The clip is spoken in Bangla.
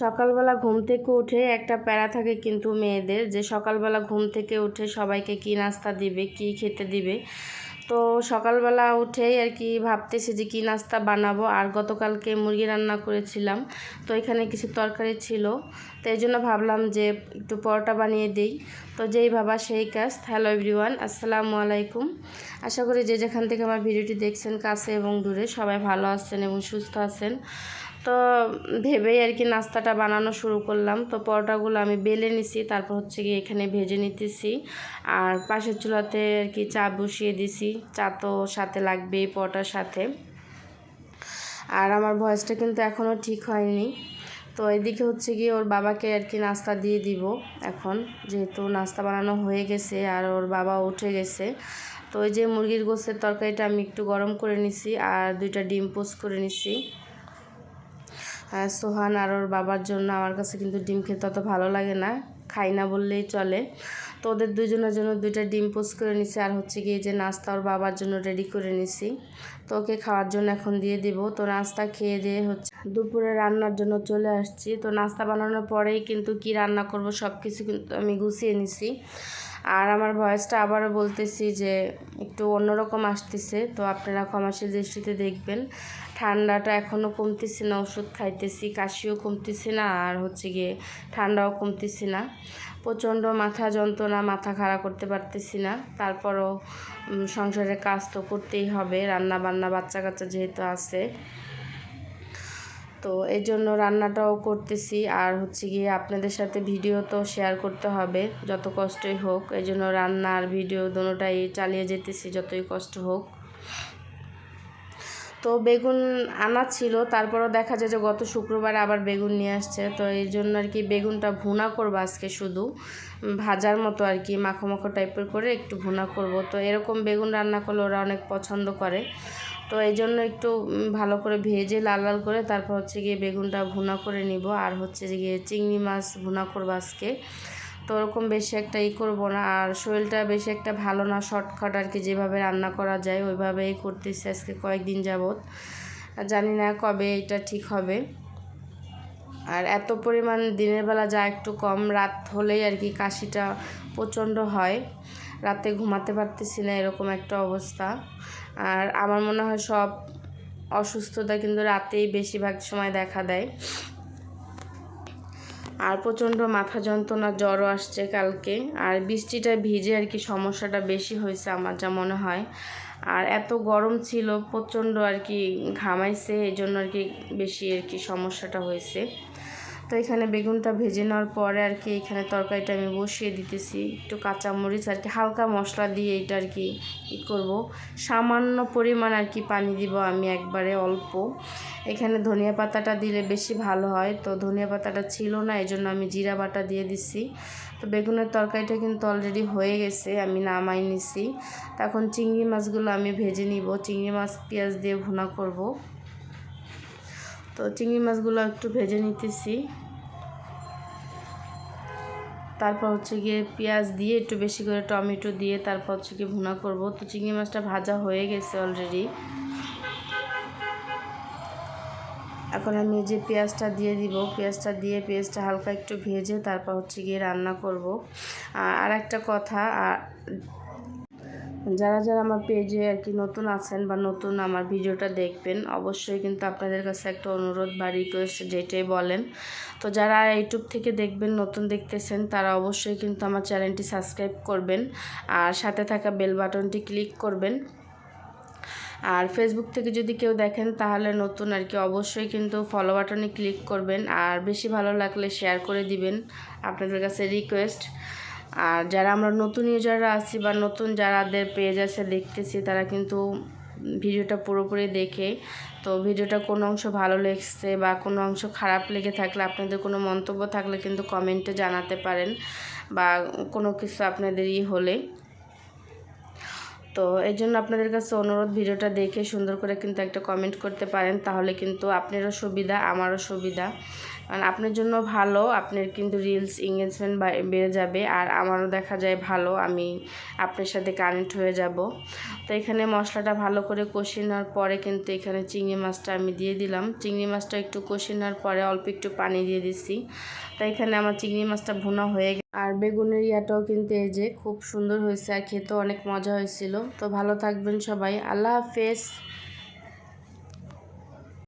সকালবেলা ঘুম থেকে উঠে একটা প্যারা থাকে কিন্তু মেয়েদের, যে সকালবেলা ঘুম থেকে উঠে সবাইকে কি নাস্তা দিবে, কি খেতে দিবে। তো সকালবেলা উঠেই আর কি ভাবতেছি যে কী নাস্তা বানাবো, আর গতকালকে মুরগি রান্না করেছিলাম, তো এখানে কিছু তরকারি ছিল। তো এই জন্য ভাবলাম যে একটু পরোটা বানিয়ে দিই। তো যেই ভাবা সেই কাজ। হ্যালো এভরিওয়ান, আসসালামু আলাইকুম। আশা করি যে যেখান থেকে আমার ভিডিওটি দেখছেন, কাছে এবং দূরে সবাই ভালো আছেন এবং সুস্থ আছেন। তো ভেবেই আর কি নাস্তাটা বানানো শুরু করলাম। তো পরোটাগুলো আমি বেলে নিছি, তারপর হচ্ছে কি এখানে ভেজে নিতেছি। আর পাশের চুলাতে আর কি চা বসিয়ে দিছি, চা তো সাথে লাগবেই পরোটার সাথে। আর আমার ভয়েসটা কিন্তু এখনও ঠিক হয়নি। তো এদিকে হচ্ছে গিয়ে ওর বাবাকে আর কি নাস্তা দিয়ে দিব এখন, যেহেতু নাস্তা বানানো হয়ে গেছে আর ওর বাবা উঠে গেছে। তো ওই যে মুরগির গোস্তের তরকারিটা আমি একটু গরম করে নিছি আর দুইটা ডিম পোস্ট করে নিছি। সোহান আর ওর বাবার জন্য আমার কাছে কিন্তু ডিম খেতে অত ভালো লাগে না। খাই না বললেই চলে। তো ওদের দুজনের জন্য দুইটা ডিম পোস্ট করে নিছি। আর হচ্ছে গিয়ে যে নাস্তা ওর বাবার জন্য রেডি করে নিছি। তো ওকে খাওয়ার জন্য এখন দিয়ে দিব। তো নাস্তা খেয়ে দিয়ে হচ্ছে দুপুরে রান্নার জন্য চলে আসছি। তো নাস্তা বানানোর পরেই কিন্তু কি রান্না করব সব কিছু কিন্তু আমি গুছিয়ে নিছি। আর আমার ভয়েসটা আবারও বলতেছি যে একটু অন্যরকম আসতেছে। তো আপনারা ক্ষমাসীর দৃষ্টিতে দেখবেন। ঠান্ডাটা এখনও কমতেছে না, ওষুধ খাইতেছি, কাশিও কমতেছে না, আর হচ্ছে গিয়ে ঠান্ডাও কমতেছে না। প্রচণ্ড মাথা যন্ত্রণা, মাথা খাড়া করতে পারতেছি না। তারপরও সংসারের কাজ তো করতেই হবে রান্না বান্না বাচ্চা কাচ্চা যেহেতু আছে। তো এই জন্য রান্নাটাও করতেছি। আর হচ্ছে গিয়ে আপনাদের সাথে ভিডিও তো শেয়ার করতে হবে, যত কষ্টই হোক। এই জন্য রান্না আর ভিডিও দুটোটাই চালিয়ে যেতেছি, যতই কষ্ট হোক। তো বেগুন আনা ছিল, তারপরও দেখা যায় যে গত শুক্রবার আবার বেগুন নিয়ে আসছে। তো এই জন্য আর কি বেগুনটা ভুনা করব আজকে শুধু। ভাজার মতো আর কি মাখো মাখো টাইপের করে একটু ভুনা করব। তো এরকম বেগুন রান্না করলে ওরা অনেক পছন্দ করে। তো এই জন্য একটু ভালো করে ভেজে লাল লাল করে তারপর হচ্ছে গিয়ে বেগুনটা ভুনা করে নিব। আর হচ্ছে গিয়ে চিংড়ি মাছ ভুনা করব আজকে। তো ওরকম বেশি একটা ই করব না। আর শরীরটা বেশি একটা ভালো না, শর্টকাট আর কি যেভাবে রান্না করা যায় ওইভাবেই করতেছি আজকে কয়েকদিন যাবৎ। জানি না কবে এটা ঠিক হবে। আর এত পরিমাণ দিনের বেলা যা একটু কম, রাত হলেই আর কি কাশিটা প্রচণ্ড হয়। রাতে ঘুমাতে পারতেছি না এরকম একটা অবস্থা। আর আমার মনে হয় সব অসুস্থতা কিন্তু রাতেই বেশিরভাগ সময় দেখা দেয়। আর প্রচণ্ড মাথা যন্ত্রণা জ্বরও আসছে কালকে। আর বৃষ্টিটা ভিজে আর কি সমস্যাটা বেশি হয়েছে আমার যা মনে হয়। আর এত গরম ছিল, প্রচণ্ড আর কি ঘামাইছে এই জন্য আর কি বেশি আর কি সমস্যাটা হয়েছে। তো এখানে বেগুনটা ভেজে নেওয়ার পরে আর কি এখানে তরকারিটা আমি বসিয়ে দিতেছি। একটু কাঁচামরিচ আর কি, হালকা মশলা দিয়ে এটা আর কি ই করব। সামান্য পরিমাণ আর কি পানি দিব আমি একবারে অল্প। এখানে ধনিয়া পাতাটা দিলে বেশি ভালো হয়। তো ধনিয়া পাতাটা ছিল না এই জন্য আমি জিরা বাটা দিয়ে দিচ্ছি তো বেগুনের তরকারিটা কিন্তু অলরেডি হয়ে গেছে, আমি নামাই নিছি। তখন চিংড়ি মাছগুলো আমি ভেজে নিব। চিংড়ি মাছ পেঁয়াজ দিয়ে ভুনা করব। তো চিংড়ি মাছগুলো একটু ভেজে নিতেছি। তারপর হচ্ছে গিয়ে পেঁয়াজ দিয়ে একটু বেশি করে টমেটো দিয়ে তারপর হচ্ছে গিয়ে ভুনা করব। তো চিংড়ি মাছটা ভাজা হয়ে গেছে অলরেডি এখন আমি যে পেঁয়াজটা দিয়ে দিব। পেঁয়াজটা দিয়ে পেঁয়াজটা হালকা একটু ভেজে তারপর হচ্ছে গিয়ে রান্না করব। আর একটা কথা যারা যারা আমার পেজে আর কি নতুন আছেন বা নতুন আমার ভিডিওটা দেখবেন, অবশ্যই কিন্তু আপনাদের কাছে একটা অনুরোধ বা রিকোয়েস্ট যেটাই বলেন। তো যারা ইউটিউব থেকে দেখবেন, নতুন দেখতেছেন, তারা অবশ্যই কিন্তু আমার চ্যানেলটি সাবস্ক্রাইব করবেন আর সাথে থাকা বেল বাটনটি ক্লিক করবেন। আর ফেসবুক থেকে যদি কেউ দেখেন, তাহলে নতুন আর কি অবশ্যই কিন্তু ফলো বাটনে ক্লিক করবেন আর বেশি ভালো লাগলে শেয়ার করে দিবেন আপনাদের কাছে রিকোয়েস্ট আর যারা আমরা নতুন ইউজাররা আছি বা নতুন যারাদের পেজ আছে দেখতেছি, তারা কিন্তু ভিডিওটা পুরোপুরি দেখে। তো ভিডিওটা কোনো অংশ ভালো লেগছে বা কোনো অংশ খারাপ লেগে থাকলে, আপনাদের কোনো মন্তব্য থাকলে কিন্তু কমেন্টে জানাতে পারেন বা কোনো কিছু আপনাদের ই হলে। তো এই জন্য আপনাদের কাছে অনুরোধ ভিডিওটা দেখে সুন্দর করে কিন্তু একটা কমেন্ট করতে পারেন, তাহলে কিন্তু আপনারও সুবিধা, আমারও সুবিধা। কারণ আপনার জন্য ভালো, আপনার কিন্তু রিলস এঙ্গেজমেন্ট বেড়ে যাবে, আর আমারও দেখা যায় ভালো, আমি আপনার সাথে কানেক্ট হয়ে যাব। তো এখানে মশলাটা ভালো করে কষিয়ে নেওয়ার পরে কিন্তু এখানে চিংড়ি মাছটা আমি দিয়ে দিলাম। চিংড়ি মাছটা একটু কষিয়ে নেওয়ার পরে অল্প একটু পানি দিয়ে দিচ্ছি। তো এখানে আমার চিংড়ি মাছটা ভুনা হয়ে গেছে আর বেগুনের ইয়াটাও কিন্তু এই যে খুব সুন্দর হয়েছে আর খেতেও অনেক মজা হয়েছিল। তো ভালো থাকবেন সবাই। আল্লাহ হাফেজ।